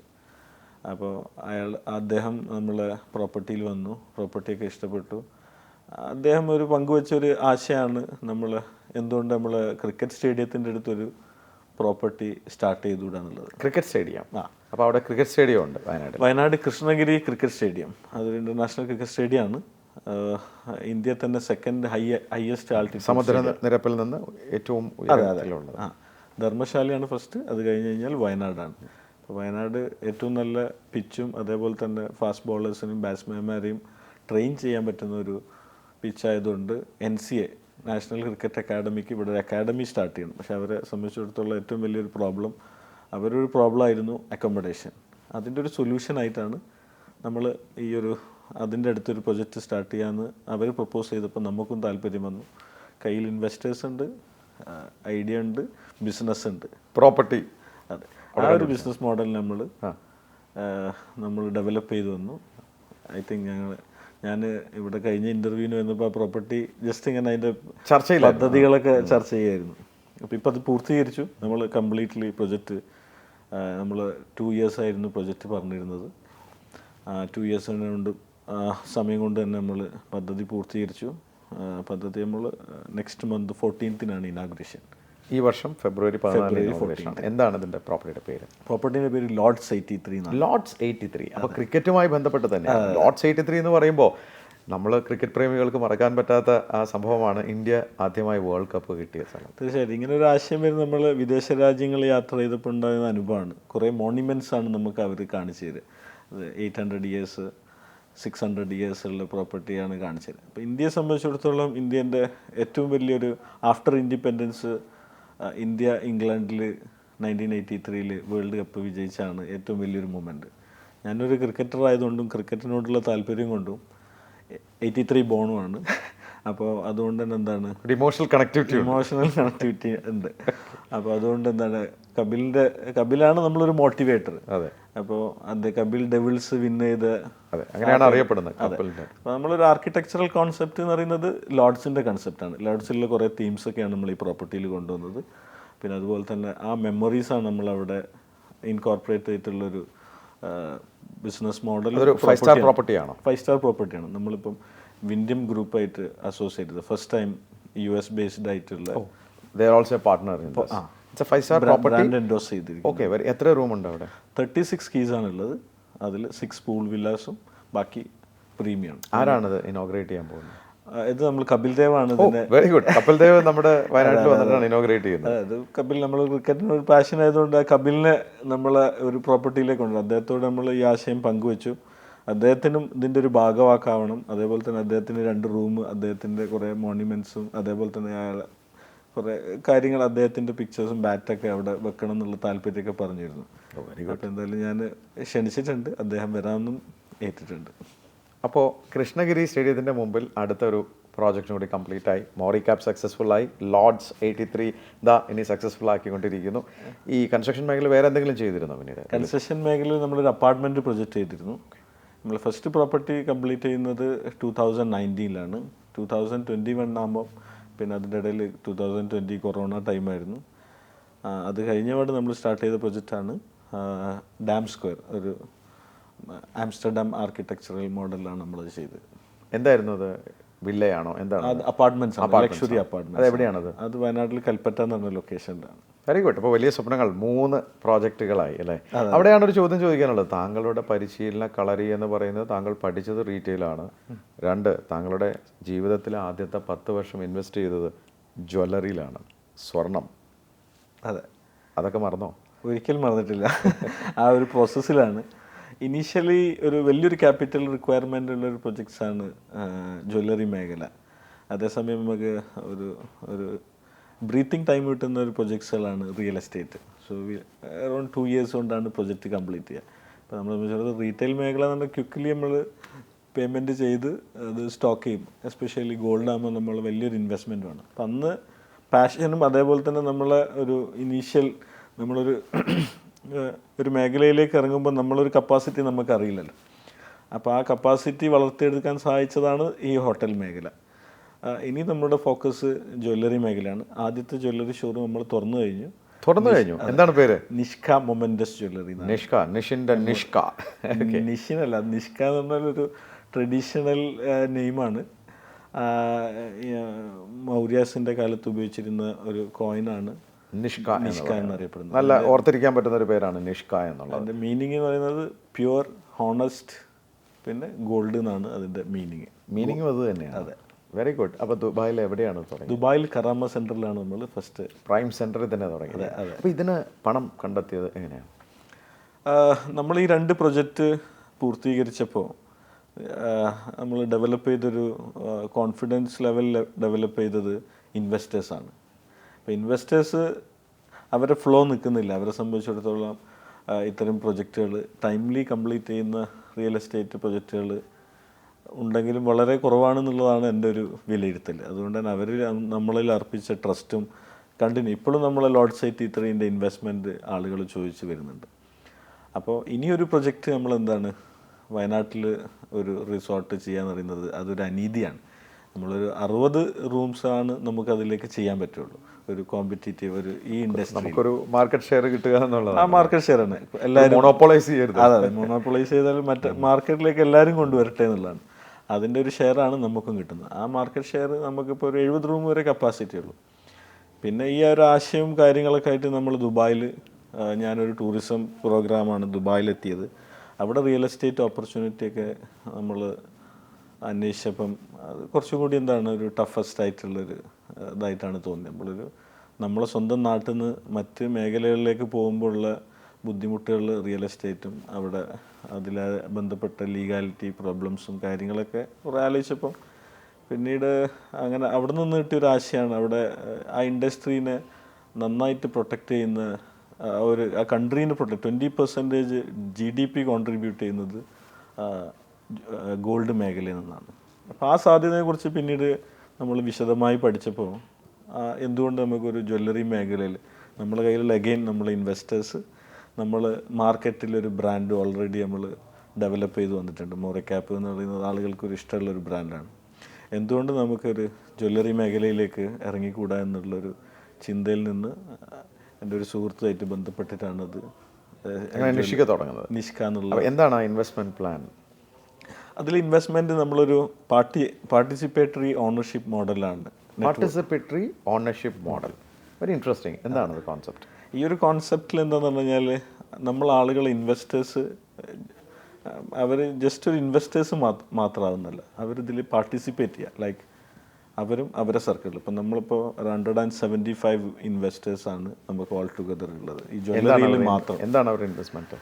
അപ്പോൾ അയാൾ അദ്ദേഹം നമ്മളെ പ്രോപ്പർട്ടിയിൽ വന്നു. പ്രോപ്പർട്ടിയൊക്കെ ഇഷ്ടപ്പെട്ടു. അദ്ദേഹം ഒരു പങ്കുവെച്ച ഒരു ആശയമാണ് നമ്മൾ എന്തുകൊണ്ട് നമ്മൾ ക്രിക്കറ്റ് സ്റ്റേഡിയത്തിന്റെ അടുത്തൊരു പ്രോപ്പർട്ടി സ്റ്റാർട്ട് ചെയ്തുകൂടാന്നുള്ളത് ക്രിക്കറ്റ് സ്റ്റേഡിയം ആ. അപ്പോൾ അവിടെ ക്രിക്കറ്റ് സ്റ്റേഡിയം ഉണ്ട് വയനാട് വയനാട് കൃഷ്ണഗിരി ക്രിക്കറ്റ് സ്റ്റേഡിയം അതൊരു ഇന്റർനാഷണൽ ക്രിക്കറ്റ് സ്റ്റേഡിയമാണ് ഇന്ത്യ തന്നെ സെക്കൻഡ് ഹൈ ഹയസ്റ്റ് ആൾട്ടിറ്റ്യൂഡ് സമുദ്ര നിരപ്പിൽ നിന്ന് ഏറ്റവും ഉയരത്തിലുള്ളത്. ആ. ധർമ്മശാലയാണ് ഫസ്റ്റ് അത് കഴിഞ്ഞ് കഴിഞ്ഞാൽ വയനാടാണ്. അപ്പോൾ വയനാട് ഏറ്റവും നല്ല പിച്ചും അതേപോലെ തന്നെ ഫാസ്റ്റ് ബോളേഴ്സിനും ബാറ്റ്സ്മാൻമാരെയും ട്രെയിൻ ചെയ്യാൻ പറ്റുന്ന ഒരു പിച്ചായതുകൊണ്ട് N C A national cricket academic ഇവിടെ ഒരു അക്കാഡമി സ്റ്റാർട്ട് ചെയ്യണം. പക്ഷേ അവരെ സംബന്ധിച്ചിടത്തോളം ഏറ്റവും വലിയൊരു പ്രോബ്ലം അവരൊരു പ്രോബ്ലം ആയിരുന്നു അക്കോമഡേഷൻ. അതിന്റെ ഒരു സൊല്യൂഷൻ ആയിട്ടാണ് നമ്മൾ ഈ ഒരു അതിന്റെ അടുത്തൊരു പ്രൊജക്റ്റ് സ്റ്റാർട്ട് ചെയ്യാമെന്ന് അവർ പ്രപ്പോസ് ചെയ്തപ്പോൾ നമുക്കും താല്പര്യം വന്നു. കയ്യിൽ ഇൻവെസ്റ്റേഴ്സ് ഉണ്ട് ഐഡിയ ഉണ്ട് ബിസിനസ് ഉണ്ട്. പ്രോപ്പർട്ടി അതെ. ആ ഒരു ബിസിനസ് മോഡൽ നമ്മൾ നമ്മൾ ഡെവലപ്പ് ചെയ്തു വന്നു. ഐ തിങ്ക് ഞങ്ങൾ ഞാൻ ഇവിടെ കഴിഞ്ഞ ഇന്റർവ്യൂവിന് വന്നപ്പോൾ പ്രോപ്പർട്ടി ജസ്റ്റ് ഇങ്ങനെ അതിന്റെ ചർച്ച പദ്ധതികളൊക്കെ ചർച്ച ചെയ്യായിരുന്നു. അപ്പോൾ ഇപ്പോൾ അത് പൂർത്തീകരിച്ചു. നമ്മൾ കംപ്ലീറ്റ്ലി പ്രൊജക്റ്റ് നമ്മൾ ടു ഇയേഴ്സ് ആയിരുന്നു പ്രൊജക്റ്റ് പറഞ്ഞിരുന്നത്. ടു ഇയേഴ്സ് കൊണ്ട് സമയം കൊണ്ട് തന്നെ നമ്മൾ പദ്ധതി പൂർത്തീകരിച്ചു. ആ, പദ്ധതി നമ്മൾ നെക്സ്റ്റ് മന്ത് ഫോർട്ടീൻത്തിനാണ് ഇനാഗ്രേഷൻ ഈ വർഷം ഫെബ്രുവരി പതിനാലിന്. എന്താണ് ഇതിന്റെ പ്രോപ്പർട്ടിയുടെ പേര്? പ്രോപ്പർട്ടിയുടെ പേര് Lords eighty three Lords Lord's eighty three അപ്പോൾ ക്രിക്കറ്റുമായി ബന്ധപ്പെട്ട് തന്നെ. ലോർഡ്സ് എയ്റ്റി ത്രീ എന്ന് പറയുമ്പോൾ നമ്മൾ ക്രിക്കറ്റ് പ്രേമികൾക്ക് മറക്കാൻ പറ്റാത്ത ആ സംഭവമാണ് ഇന്ത്യ ആദ്യമായി വേൾഡ് കപ്പ് കിട്ടിയ സ്ഥലം തീർച്ചയായിട്ടും. ഇങ്ങനെ ഒരു ആശയം വരും നമ്മൾ വിദേശ രാജ്യങ്ങൾ യാത്ര ചെയ്തപ്പോൾ ഉണ്ടാകുന്ന അനുഭവമാണ്. കുറേ മോണിമെന്റ്സ് ആണ് നമുക്ക് അവർ കാണിച്ചു തരിക eight hundred years six hundred years ഉള്ള പ്രോപ്പർട്ടിയാണ് കാണിച്ചത് അപ്പോൾ ഇന്ത്യയെ സംബന്ധിച്ചിടത്തോളം ഇന്ത്യന്റെ ഏറ്റവും വലിയൊരു ആഫ്റ്റർ ഇൻഡിപെൻഡൻസ് ഇന്ത്യ ഇംഗ്ലണ്ടിൽ നയന്റീൻ എയ്റ്റി ത്രീയിൽ വേൾഡ് കപ്പ് വിജയിച്ചാണ് ഏറ്റവും വലിയൊരു മൂമെന്റ് ഞാനൊരു ക്രിക്കറ്റർ ആയതുകൊണ്ടും ക്രിക്കറ്റിനോടുള്ള താല്പര്യം കൊണ്ടും എയ്റ്റി ത്രീ ബോണുമാണ് അപ്പോൾ അതുകൊണ്ട് തന്നെ എന്താണ് ഇമോഷണൽ കണക്ടിവിറ്റി ഇമോഷണൽ കണക്ടിവിറ്റി ഉണ്ട്. അപ്പോൾ അതുകൊണ്ട് എന്താണ് കപിലിന്റെ കപിലാണ് നമ്മളൊരു മോട്ടിവേറ്റർ അതെ. അപ്പോൾ അത് കപിൽ ഡെവിൾസ് വിൻ ചെയ്ത അതെ അങ്ങനെയാണ് അറിയപ്പെടുന്നത് അപ്പോൾ നമ്മളൊരു ആർക്കിടെക്ചറൽ കോൺസെപ്റ്റ് എന്ന് പറയുന്നത് ലോഡ്സിന്റെ കൺസെപ്റ്റാണ് ലോഡ്സിലെ കുറേ തീംസൊക്കെയാണ് നമ്മൾ ഈ പ്രോപ്പർട്ടിയിൽ കൊണ്ടുവന്നത്. പിന്നെ അതുപോലെ തന്നെ ആ മെമ്മറീസ് ആണ് നമ്മൾ അവിടെ incorporate ചെയ്തിട്ടുള്ളൊരു business model five star property ആണ്. ഫൈവ് സ്റ്റാർ പ്രോപ്പർട്ടിയാണ് നമ്മളിപ്പം വിൻഡ്യം ഗ്രൂപ്പായിട്ട് അസോസിയേറ്റ് ചെയ്തത്. First time U S based ആയിട്ടുള്ള they also a partner it's five star property endorse ചെയ്തിരിക്കും ഓക്കെ എത്ര റൂം ഉണ്ട് അവിടെ? തേർട്ടി സിക്സ് കീസ് ഉള്ളത് അതിൽ സിക്സ് പൂൾ വില്ലാസും ബാക്കി പ്രീമിയം ആരാണത് ഇനോഗ്രേറ്റ് ചെയ്യാൻ പോകുന്നത്? ഇത് നമ്മൾ കപിൽ ദേവ് ആണ് വെരി ഗുഡ് കപിൽ ദേവ് നമ്മുടെ [laughs] വയനാട്ടിൽ വന്നിട്ടാണ് ഇനോഗ്രേറ്റ് ചെയ്യുന്നത്. അതായത് കപിൽ നമ്മൾ ക്രിക്കറ്റിന് ഒരു പാഷൻ ആയതുകൊണ്ട് കപിലിനെ നമ്മളെ ഒരു പ്രോപ്പർട്ടിയിലേക്ക് കൊണ്ടുവരും അദ്ദേഹത്തോട് നമ്മൾ ഈ ആശയം പങ്കുവെച്ചു. അദ്ദേഹത്തിനും ഇതിന്റെ ഒരു ഭാഗവാക്കാവണം. അതേപോലെ തന്നെ അദ്ദേഹത്തിന് രണ്ട് റൂം അദ്ദേഹത്തിന്റെ കുറേ മോണ്യുമെന്റ്സും അതേപോലെ തന്നെ അയാൾ കുറേ കാര്യങ്ങൾ അദ്ദേഹത്തിന്റെ പിക്ചേഴ്സും ബാറ്റൊക്കെ അവിടെ വെക്കണം എന്നുള്ള താല്പര്യമൊക്കെ പറഞ്ഞിരുന്നു. അപ്പോൾ എന്തായാലും ഞാൻ ക്ഷണിച്ചിട്ടുണ്ട്. അദ്ദേഹം വരാമെന്നും ഏറ്റിട്ടുണ്ട്. അപ്പോൾ കൃഷ്ണഗിരി സ്റ്റേഡിയത്തിന്റെ മുമ്പിൽ അടുത്തൊരു പ്രോജക്റ്റും കൂടി കംപ്ലീറ്റ് ആയി. മോറി ക്യാപ് സക്സസ്ഫുൾ ആയി. ലോർഡ്സ് എയ്റ്റി ത്രീ ദാ ഇനി സക്സസ്ഫുൾ ആക്കിക്കൊണ്ടിരിക്കുന്നു. ഈ കൺസ്ട്രക്ഷൻ മേഖല വേറെ എന്തെങ്കിലും ചെയ്തിരുന്നോ പിന്നീട്? കൺസ്ട്രക്ഷൻ മേഖലയിൽ നമ്മളൊരു അപ്പാർട്ട്മെന്റ് പ്രൊജക്റ്റ് ചെയ്തിരുന്നു. നമ്മൾ ഫസ്റ്റ് പ്രോപ്പർട്ടി കംപ്ലീറ്റ് ചെയ്യുന്നത് ടൂ തൗസൻഡ് നയന്റീനിലാണ് ടൂ തൗസൻഡ് ട്വന്റി വൺ ആകുമ്പോൾ പിന്നെ അതിന്റെ ഇടയിൽ ടു തൗസൻഡ് ട്വന്റി കൊറോണ ടൈമായിരുന്നു. അത് കഴിഞ്ഞപാട് നമ്മൾ സ്റ്റാർട്ട് ചെയ്ത പ്രൊജക്റ്റാണ് ഡാം സ്ക്വയർ ഒരു ആംസ്റ്റർഡാം ആർക്കിടെക്ചറൽ മോഡലാണ് നമ്മളത് ചെയ്തത്. എന്തായിരുന്നു അത്? വില്ലയാണോ? എന്താണ് അപ്പാർട്ട്മെന്റ്സ് ലക്ഷറി. അപ്പാർട്ട്മെന്റ് അത് എവിടെയാണത് അത് വയനാട്ടിൽ കൽപ്പറ്റ എന്ന് പറഞ്ഞ ലൊക്കേഷനിലാണ് വെരി ഗുഡ് അപ്പോൾ വലിയ സ്വപ്നങ്ങൾ മൂന്ന് പ്രോജക്റ്റുകളായി അല്ലേ? അവിടെയാണ് ഒരു ചോദ്യം ചോദിക്കാനുള്ളത്. താങ്കളുടെ പരിശീലന കളരി എന്ന് പറയുന്നത് താങ്കൾ പഠിച്ചത് റീറ്റെയിലാണ് രണ്ട് താങ്കളുടെ ജീവിതത്തിലെ ആദ്യത്തെ പത്ത് വർഷം ഇൻവെസ്റ്റ് ചെയ്തത് ജ്വല്ലറിയിലാണ് സ്വർണം. അതെ. അതൊക്കെ മറന്നോ? ഒരിക്കലും മറന്നിട്ടില്ല. ആ ഒരു പ്രോസസ്സിലാണ് ഇനീഷ്യലി ഒരു വലിയൊരു ക്യാപിറ്റൽ റിക്വയർമെന്റ് ഉള്ള ഒരു പ്രൊജക്ട്സാണ് ജ്വല്ലറി മേഖല. അതേസമയം നമുക്ക് ഒരു ഒരു ബ്രീത്തിങ് ടൈം കിട്ടുന്ന ഒരു പ്രൊജക്ട്സുകളാണ് real estate so we around two years കൊണ്ടാണ് പ്രൊജക്റ്റ് കംപ്ലീറ്റ് ചെയ്യുക. അപ്പോൾ നമ്മൾ സംബന്ധിച്ചിടത്തോളം റീറ്റെയിൽ മേഖല എന്ന് പറഞ്ഞാൽ ക്വിക്കലി നമ്മൾ പേയ്മെന്റ് ചെയ്ത് അത് സ്റ്റോക്ക് ചെയ്യും. എസ്പെഷ്യലി ഗോൾഡ് ആകുമ്പോൾ നമ്മൾ വലിയൊരു ഇൻവെസ്റ്റ്മെന്റ് വേണം. അപ്പം അന്ന് പാഷനും അതേപോലെ തന്നെ നമ്മളെ ഒരു ഇനീഷ്യൽ നമ്മളൊരു ഒരു മേഖലയിലേക്ക് ഇറങ്ങുമ്പോൾ നമ്മളൊരു കപ്പാസിറ്റി നമുക്കറിയില്ലല്ലോ. അപ്പോൾ ആ കപ്പാസിറ്റി വളർത്തിയെടുക്കാൻ സഹായിച്ചതാണ് ഈ ഹോട്ടൽ മേഖല. ഇനി നമ്മുടെ ഫോക്കസ് ജ്വല്ലറി മേഖലയാണ്. ആദ്യത്തെ ജ്വല്ലറി ഷോറൂം നമ്മൾ തുറന്നു കഴിഞ്ഞു. തുറന്നു കഴിഞ്ഞു. എന്താണ് പേര്? Nishka momentous jewellery Nishka നിഷിന്റെ Nishka. നിഷിനല്ല നിഷ്ക എന്ന് പറഞ്ഞാൽ ഒരു ട്രഡീഷണൽ നെയിമാണ് മൗര്യാസിന്റെ കാലത്ത് ഉപയോഗിച്ചിരുന്ന ഒരു കോയിനാണ് നിഷ്ക നിഷ്ക. എന്നറിയപ്പെടുന്നത്. നല്ല ഓർത്തിരിക്കാൻ പറ്റുന്ന ഒരു പേരാണ് നിഷ്ക എന്നുള്ളത്. അതിന്റെ മീനിങ് എന്ന് പറയുന്നത് പ്യുവർ ഹോണസ്റ്റ് പിന്നെ ഗോൾഡ് എന്നാണ് അതിന്റെ മീനിങ് മീനിങ് അത് തന്നെയാണ്. വെരി ഗുഡ് അപ്പോൾ ദുബായിൽ എവിടെയാണ് തുടങ്ങിയത്? ദുബായിൽ കറാമ സെന്ററിലാണ് നമ്മൾ ഫസ്റ്റ് പ്രൈം സെന്ററിൽ തന്നെ തുടങ്ങിയത്. അപ്പോൾ ഇതിന് പണം കണ്ടെത്തിയത് എങ്ങനെയാണ്? നമ്മൾ ഈ രണ്ട് പ്രൊജക്റ്റ് പൂർത്തീകരിച്ചപ്പോൾ നമ്മൾ ഡെവലപ്പ് ചെയ്തൊരു കോൺഫിഡൻസ് ലെവൽ ഡെവലപ്പ് ചെയ്തത് ഇൻവെസ്റ്റേഴ്സാണ് അപ്പോൾ ഇൻവെസ്റ്റേഴ്സ് അവരെ ഫ്ലോ നിൽക്കുന്നില്ല അവരെ സംബന്ധിച്ചിടത്തോളം ഇത്തരം പ്രൊജക്റ്റുകൾ ടൈംലി കംപ്ലീറ്റ് ചെയ്യുന്ന റിയൽ എസ്റ്റേറ്റ് പ്രൊജക്റ്റുകൾ ഉണ്ടെങ്കിലും വളരെ കുറവാണെന്നുള്ളതാണ് എന്റെ ഒരു വിലയിരുത്തൽ. അതുകൊണ്ട് തന്നെ അവർ നമ്മളിൽ അർപ്പിച്ച ട്രസ്റ്റും കണ്ടിന്യൂ ഇപ്പോഴും നമ്മളെ ലോഡ് സൈറ്റ് ഇത്രയും ഇൻവെസ്റ്റ്മെന്റ് ആളുകൾ ചോദിച്ചു വരുന്നുണ്ട്. അപ്പോൾ ഇനിയൊരു പ്രൊജക്റ്റ് നമ്മൾ എന്താണ് വയനാട്ടിൽ ഒരു റിസോർട്ട് ചെയ്യാന്ന് പറയുന്നത് അതൊരു അനീതിയാണ്. നമ്മളൊരു അറുപത് റൂംസാണ് നമുക്ക് അതിലേക്ക് ചെയ്യാൻ പറ്റുള്ളൂ. ഒരു കോമ്പറ്റീറ്റീവ് ഒരു ഈ ഇൻഡസ്ട്രി നമുക്കൊരു മാർക്കറ്റ് ഷെയർ കിട്ടുക എന്നുള്ളത് ആ മാർക്കറ്റ് ഷെയർ ആണ്. എല്ലാവരും മോണോപ്പൊളൈസ് ചെയ്യരുത്. അതെ അതെ. മോണോപ്പൊളൈസ് ചെയ്താൽ മറ്റേ മാർക്കറ്റിലേക്ക് എല്ലാവരും കൊണ്ടുവരട്ടെ എന്നുള്ളതാണ്. അതിന്റെ ഒരു ഷെയർ ആണ് നമുക്കും കിട്ടുന്നത്. ആ മാർക്കറ്റ് ഷെയർ നമുക്കിപ്പോൾ ഒരു എഴുപത് റൂം വരെ കപ്പാസിറ്റി ഉള്ളൂ. പിന്നെ ഈ ഒരു ആശയവും കാര്യങ്ങളൊക്കെ ആയിട്ട് നമ്മൾ ദുബായിൽ ഞാനൊരു ടൂറിസം പ്രോഗ്രാമാണ് ദുബായിലെത്തിയത്. അവിടെ റിയൽ എസ്റ്റേറ്റ് ഓപ്പർച്യൂണിറ്റിയൊക്കെ നമ്മൾ അന്വേഷിച്ചപ്പം അത് കുറച്ചും കൂടി എന്താണ് ഒരു ടഫസ്റ്റ് ആയിട്ടുള്ളൊരു ഇതായിട്ടാണ് തോന്നിയത്. നമ്മളൊരു നമ്മളെ സ്വന്തം നാട്ടിൽ നിന്ന് മറ്റ് മേഖലകളിലേക്ക് പോകുമ്പോഴുള്ള ബുദ്ധിമുട്ടുകൾ റിയൽ എസ്റ്റേറ്റും അവിടെ അതിലെ ബന്ധപ്പെട്ട ലീഗാലിറ്റി പ്രോബ്ലംസും കാര്യങ്ങളൊക്കെ കുറേ ആലോചിച്ചപ്പം പിന്നീട് അങ്ങനെ അവിടെ നിന്ന് കിട്ടിയൊരു ആശയമാണ് അവിടെ ആ ഇൻഡസ്ട്രീനെ നന്നായിട്ട് പ്രൊട്ടക്റ്റ് ചെയ്യുന്ന ഒരു ആ കൺട്രീനെ protect twenty percentage G D P contribute ചെയ്യുന്നത് ഗോൾഡ് മേഖലയിൽ നിന്നാണ്. അപ്പോൾ ആ സാധ്യതയെക്കുറിച്ച് പിന്നീട് നമ്മൾ വിശദമായി പഠിച്ചപ്പോൾ എന്തുകൊണ്ട് നമുക്കൊരു ജ്വല്ലറി മേഖലയിൽ നമ്മുടെ കയ്യിലുള്ള അഗെയിൻ നമ്മൾ ഇൻവെസ്റ്റേഴ്സ് നമ്മൾ മാർക്കറ്റിലൊരു ബ്രാൻഡ് ഓൾറെഡി നമ്മൾ ഡെവലപ്പ് ചെയ്ത് വന്നിട്ടുണ്ട്. മോറക്യാപ്പ് എന്ന് പറയുന്നത് ആളുകൾക്ക് ഒരു ഇഷ്ടമുള്ള ഒരു ബ്രാൻഡാണ്. എന്തുകൊണ്ട് നമുക്കൊരു ജ്വല്ലറി മേഖലയിലേക്ക് ഇറങ്ങിക്കൂടാ എന്നുള്ളൊരു ചിന്തയിൽ നിന്ന് എന്റെ ഒരു സുഹൃത്തുമായിട്ട് ബന്ധപ്പെട്ടിട്ടാണത് അത് അങ്ങനെ തുടങ്ങുന്നത്. നിഷ്ക എന്നുള്ള എന്താണ് ഇൻവെസ്റ്റ്മെന്റ് പ്ലാൻ അതിൽ ഇൻവെസ്റ്റ്മെന്റ് നമ്മളൊരു പാർട്ടി പാർട്ടിസിപ്പേറ്ററി ഓണർഷിപ്പ് മോഡലാണ് participatory ownership model very interesting എന്താണ് കോൺസെപ്റ്റ് ഈ ഒരു കോൺസെപ്റ്റിൽ എന്താണെന്ന് പറഞ്ഞു കഴിഞ്ഞാൽ നമ്മൾ ആളുകൾ ഇൻവെസ്റ്റേഴ്സ് അവർ ജസ്റ്റ് ഒരു ഇൻവെസ്റ്റേഴ്സ് മാത്രമാവുന്നല്ല അവരിതിൽ പാർട്ടിസിപ്പേറ്റ് ചെയ്യുക ലൈക്ക് അവരും അവരെ സർക്കിളിൽ ഇപ്പം നമ്മളിപ്പോൾ ഒരു ഹൺഡ്രഡ് ആൻഡ് സെവന്റി ഫൈവ് ഇൻവെസ്റ്റേഴ്സാണ് ആണ് നമുക്ക് ഓൾ ടുഗദർ ഉള്ളത് ഈ ജ്വല്ലറിയിൽ മാത്രം. എന്താണ് അവരുടെ ഇൻവെസ്റ്റ്മെന്റ്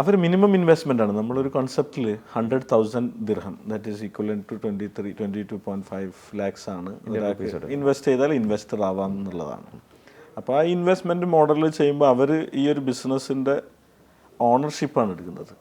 അവർ മിനിമം ഇൻവെസ്റ്റ്മെന്റ് ആണ്. നമ്മളൊരു കോൺസെപ്റ്റിൽ hundred thousand dirham that is equivalent to twenty three twenty two point five lakhs ആണ് ഇൻവെസ്റ്റ് ചെയ്താൽ ഇൻവെസ്റ്റർ ആവാം എന്നുള്ളതാണ്. അപ്പോൾ ആ ഇൻവെസ്റ്റ്മെന്റ് മോഡലിൽ ചെയ്യുമ്പോൾ അവർ ഈ ഒരു ബിസിനസ്സിന്റെ ഓണർഷിപ്പാണ് എടുക്കുന്നത്.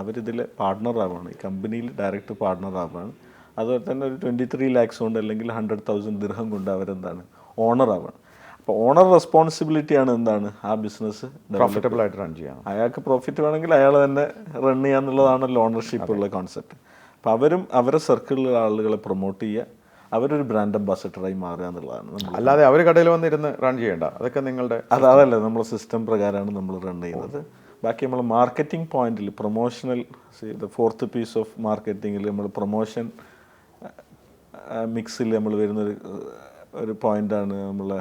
അവരിതിൽ പാർട്ട്ണറാവാണ് ഈ കമ്പനിയിൽ ഡയറക്റ്റ് പാർട്ട്ണറാവാണ് അതുപോലെ തന്നെ ഒരു ട്വന്റി ത്രീ ലാക്സ് കൊണ്ട് അല്ലെങ്കിൽ ഹൺഡ്രഡ് തൗസൻഡ് ദിർഹം കൊണ്ട് അവരെന്താണ്? ഓണറാവാണ് അപ്പോൾ ഓണർ റെസ്പോൺസിബിലിറ്റി ആണ് എന്താണ്? ആ ബിസിനസ് പ്രോഫിറ്റബിൾ ആയിട്ട് റൺ ചെയ്യാം. അയാൾക്ക് പ്രോഫിറ്റ് വേണമെങ്കിൽ അയാൾ തന്നെ റൺ ചെയ്യാന്നുള്ളതാണല്ലോ ഓണർഷിപ്പ് ഉള്ള കോൺസെപ്റ്റ് അപ്പോൾ അവരും അവരെ സർക്കിളിലുള്ള ആളുകളെ പ്രൊമോട്ട് ചെയ്യുക. അവരൊരു ബ്രാൻഡ് അംബാസഡറായി മാറുക എന്നുള്ളതാണ് നമ്മൾ അല്ലാതെ അവർ കടയിൽ വന്നിരുന്ന് റൺ ചെയ്യേണ്ട. അതൊക്കെ നിങ്ങളുടെ അത് അതല്ല നമ്മളെ സിസ്റ്റം പ്രകാരമാണ് നമ്മൾ റൺ ചെയ്യുന്നത്. ബാക്കി നമ്മൾ മാർക്കറ്റിംഗ് പോയിന്റിൽ പ്രൊമോഷണൽ ഫോർത്ത് പീസ് ഓഫ് മാർക്കറ്റിങ്ങിൽ നമ്മൾ പ്രൊമോഷൻ മിക്സിൽ നമ്മൾ വരുന്നൊരു ഒരു പോയിന്റാണ് നമ്മളെ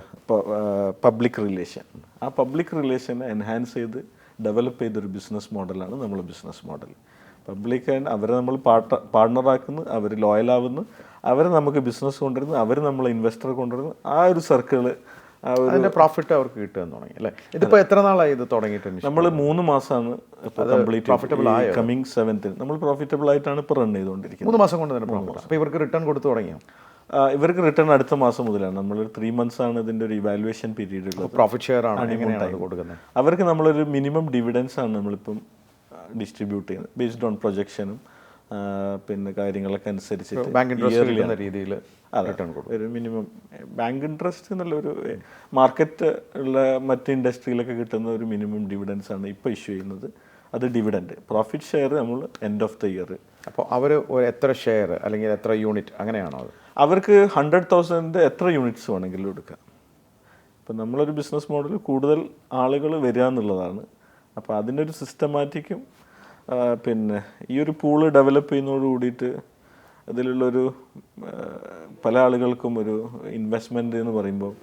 പബ്ലിക് റിലേഷൻ ആ പബ്ലിക് റിലേഷനെ എൻഹാൻസ് ചെയ്ത് ഡെവലപ്പ് ചെയ്തൊരു ബിസിനസ് മോഡലാണ് നമ്മളെ ബിസിനസ് മോഡൽ പബ്ലിക് ആൻഡ് അവരെ നമ്മൾ പാർട്ട പാർട്ണറാക്കുന്നു അവർ ലോയലാവുന്നു അവരെ നമുക്ക് ബിസിനസ് കൊണ്ടുവരുന്നു അവർ നമ്മളെ ഇൻവെസ്റ്റർ കൊണ്ടുവരുന്നു. ആ ഒരു സർക്കിൾ അതിന്റെ അതിന്റെ പ്രോഫിറ്റ് അവർക്ക് കിട്ടുമെന്ന് തുടങ്ങി അല്ലേ? ഇതിപ്പോ എത്ര നാളായി ഇത് തുടങ്ങിയിട്ടുണ്ട്? നമ്മൾ മൂന്ന് മാസമാണ് പ്രോഫിറ്റബിൾ കംപ്ലീറ്റ് കമ്മിങ് സെവൻത്തിന് നമ്മൾ പ്രോഫിറ്റബിൾ ആയിട്ടാണ് ഇപ്പോൾ റൺ ചെയ്തുകൊണ്ടിരിക്കുന്നത്. മൂന്ന് മാസം കൊണ്ട് തന്നെ പ്രോഫിറ്റ് അപ്പോൾ ഇവർക്ക് റിട്ടേൺ കൊടുത്തു തുടങ്ങിയോ? ഇവർക്ക് റിട്ടേൺ അടുത്ത മാസം മുതലാണ്. നമ്മൾ ത്രീ മന്ത്സ് ആണ് ഇതിന്റെ ഒരു ഇവാലുവേഷൻ പീരീഡ് ഉള്ളത്. പ്രോഫിറ്റ് ഷെയർ ആണ്. എങ്ങനെയാണ് കൊടുക്കുന്നത്? അവർക്ക് നമ്മളൊരു മിനിമം ഡിവിഡൻസ് ആണ് നമ്മളിപ്പം ഡിസ്ട്രിബ്യൂട്ട് ചെയ്യുന്നത്. ബേസ്ഡ് ഓൺ പ്രൊജക്ഷനും പിന്നെ കാര്യങ്ങളൊക്കെ അനുസരിച്ച് ബാങ്ക് ഇൻട്രസ്റ്റ് രീതിയിൽ ഒരു മിനിമം ബാങ്ക് ഇൻട്രസ്റ്റ് എന്നുള്ള ഒരു മാർക്കറ്റ് ഉള്ള മറ്റ് ഇൻഡസ്ട്രിയിലൊക്കെ കിട്ടുന്ന ഒരു മിനിമം ഡിവിഡൻസ് ആണ് ഇപ്പോൾ ഇഷ്യൂ ചെയ്യുന്നത്. അത് ഡിവിഡൻഡ് പ്രോഫിറ്റ് ഷെയർ നമ്മൾ എൻഡ് ഓഫ് ദ ഇയർ അപ്പോൾ അവർ എത്ര ഷെയർ അല്ലെങ്കിൽ എത്ര യൂണിറ്റ് അങ്ങനെയാണോ അത്? അവർക്ക് ഹൺഡ്രഡ് തൗസൻഡ് എത്ര യൂണിറ്റ്സ് വേണമെങ്കിലും എടുക്കാം. ഇപ്പം നമ്മളൊരു ബിസിനസ് മോഡൽ കൂടുതൽ ആളുകൾ വരിക എന്നുള്ളതാണ്. അപ്പോൾ അതിനൊരു സിസ്റ്റമാറ്റിക്കും പിന്നെ ഈ ഒരു പൂൾ ഡെവലപ്പ് ചെയ്യുന്നതോട് കൂടിയിട്ട് അതിലുള്ളൊരു പല ആളുകൾക്കും ഒരു ഇൻവെസ്റ്റ്മെന്റ് എന്ന് പറയുമ്പോൾ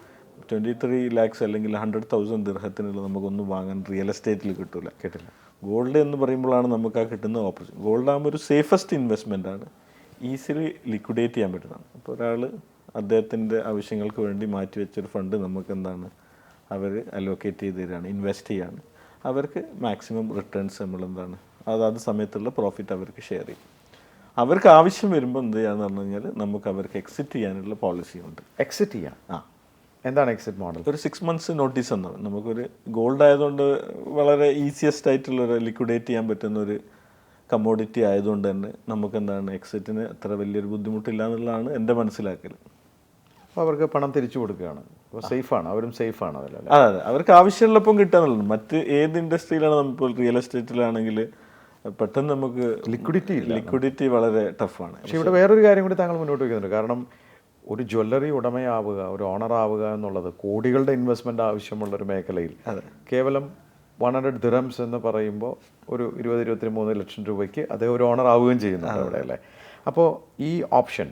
ട്വന്റി ത്രീ ലാക്സ് അല്ലെങ്കിൽ ഹൺഡ്രഡ് തൗസൻഡ് ദീർഘത്തിനുള്ള നമുക്കൊന്നും വാങ്ങാൻ റിയൽ എസ്റ്റേറ്റിൽ കിട്ടില്ല കിട്ടില്ല. ഗോൾഡ് എന്ന് പറയുമ്പോഴാണ് നമുക്ക് ആ കിട്ടുന്ന ഓപ്പർച്യൂണിറ്റി ഗോൾഡ് ആകുമ്പോൾ ഒരു സേഫസ്റ്റ് ഇൻവെസ്റ്റ്മെന്റ് ആണ്. ഈസിലി ലിക്വിഡേറ്റ് ചെയ്യാൻ പറ്റുന്നതാണ്. അപ്പോൾ ഒരാൾ അദ്ദേഹത്തിന്റെ ആവശ്യങ്ങൾക്ക് വേണ്ടി മാറ്റി വെച്ചൊരു ഫണ്ട് നമുക്ക് എന്താണ് അവർ അലോക്കേറ്റ് ചെയ്ത് തരികയാണ് ഇൻവെസ്റ്റ് ചെയ്യാണ്. അവർക്ക് മാക്സിമം റിട്ടേൺസ് നമ്മൾ എന്താണ് അതാത് സമയത്തുള്ള പ്രോഫിറ്റ് അവർക്ക് ഷെയർ ചെയ്യും. അവർക്ക് ആവശ്യം വരുമ്പോൾ എന്ത് ചെയ്യാന്ന് പറഞ്ഞു കഴിഞ്ഞാൽ നമുക്ക് അവർക്ക് എക്സിറ്റ് ചെയ്യാനുള്ള പോളിസി ഉണ്ട്. എക്സിറ്റ് ചെയ്യാം. ആ. എന്താണ് എക്സിറ്റ് മോഡൽ ഒരു സിക്സ് മന്ത്സ് നോട്ടീസ് എന്നാണ് നമുക്കൊരു ഗോൾഡ് ആയതുകൊണ്ട് വളരെ ഈസിയസ്റ്റ് ആയിട്ടുള്ള ഒരു ലിക്വിഡേറ്റ് ചെയ്യാൻ പറ്റുന്ന ഒരു കമ്മോഡിറ്റി ആയതുകൊണ്ട് തന്നെ നമുക്ക് എന്താണ് എക്സിറ്റിന് അത്ര വലിയൊരു ബുദ്ധിമുട്ടില്ല എന്നുള്ളതാണ് എന്റെ മനസ്സിലാക്കൽ അപ്പോൾ അവർക്ക് പണം തിരിച്ചു കൊടുക്കുകയാണ്. അപ്പോൾ സേഫാണ് അവരും സേഫാണ് ആണ് അതെ അതെ. അവർക്ക് ആവശ്യമുള്ളപ്പം കിട്ടാന്നുള്ളത് മറ്റ് ഏത് ഇൻഡസ്ട്രിയിലാണ് നമ്മളിപ്പോൾ റിയൽ എസ്റ്റേറ്റിലാണെങ്കിൽ പെട്ടെന്ന് നമുക്ക് ലിക്വിഡിറ്റി ലിക്വിഡിറ്റി വളരെ ടഫാണ് പക്ഷേ ഇവിടെ വേറൊരു കാര്യം കൂടി താങ്കൾ മുന്നോട്ട് വയ്ക്കുന്നുണ്ട്. കാരണം ഒരു ജ്വല്ലറി ഉടമയാവുക ഒരു ഓണർ ആവുക എന്നുള്ളത് കോടികളുടെ ഇൻവെസ്റ്റ്മെന്റ് ആവശ്യമുള്ള ഒരു മേഖലയിൽ കേവലം വൺ ഹൺഡ്രഡ് ദിറംസ് എന്ന് പറയുമ്പോൾ ഒരു ഇരുപത് ഇരുപത്തി മൂന്ന് ലക്ഷം രൂപയ്ക്ക് അതേ ഒരു ഓണർ ആവുകയും ചെയ്യുന്നുണ്ട് അവിടെ അല്ലേ? അപ്പോൾ ഈ ഓപ്ഷൻ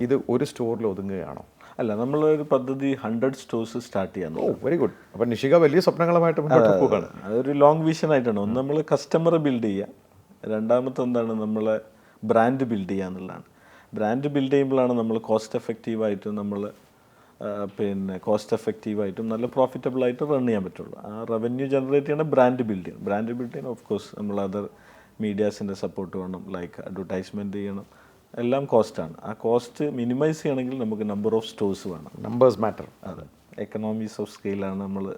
ഇത് ഒരു സ്റ്റോറിൽ ഒതുങ്ങുകയാണോ? അല്ല നമ്മൾ ഒരു പദ്ധതി ഹൺഡ്രഡ് സ്റ്റോഴ്സ് സ്റ്റാർട്ട് ചെയ്യാൻ ഓ വെരി ഗുഡ് അപ്പം നിഷിക വലിയ സ്വപ്നങ്ങളുമായിട്ട് മുന്നോട്ട് പോവുകയാണ്. അതൊരു ലോങ് വിഷൻ ആയിട്ടാണ്. ഒന്ന് നമ്മൾ കസ്റ്റമർ ബിൽഡ് ചെയ്യുക. രണ്ടാമത്തെ എന്താണ് നമ്മളെ ബ്രാൻഡ് ബിൽഡ് ചെയ്യുക എന്നുള്ളതാണ്. ബ്രാൻഡ് ബിൽഡ് ചെയ്യുമ്പോഴാണ് നമ്മൾ കോസ്റ്റ് എഫക്റ്റീവായിട്ടും നമ്മൾ പിന്നെ കോസ്റ്റ് എഫക്റ്റീവായിട്ടും നല്ല പ്രോഫിറ്റബിളായിട്ട് റൺ ചെയ്യാൻ പറ്റുള്ളൂ. ആ റവന്യൂ ജനറേറ്റ് ചെയ്യണ ബ്രാൻഡ് ബിൽഡ് ചെയ്യണം. ബ്രാൻഡ് ബിൽഡ് ചെയ്യണം ഓഫ് കോഴ്സ് നമ്മൾ അതർ മീഡിയാസിന്റെ സപ്പോർട്ട് വേണം ലൈക്ക് അഡ്വർടൈസ്മെന്റ് ചെയ്യണം. എല്ലാം കോസ്റ്റാണ് ആ കോസ്റ്റ് മിനിമൈസ് ചെയ്യണമെങ്കിൽ നമുക്ക് നമ്പർ ഓഫ് സ്റ്റോഴ്സ് വേണം. നമ്പേഴ്സ് മാറ്റർ അതെ. എക്കണോമീസ് ഓഫ് സ്കെയിലാണ് നമ്മൾ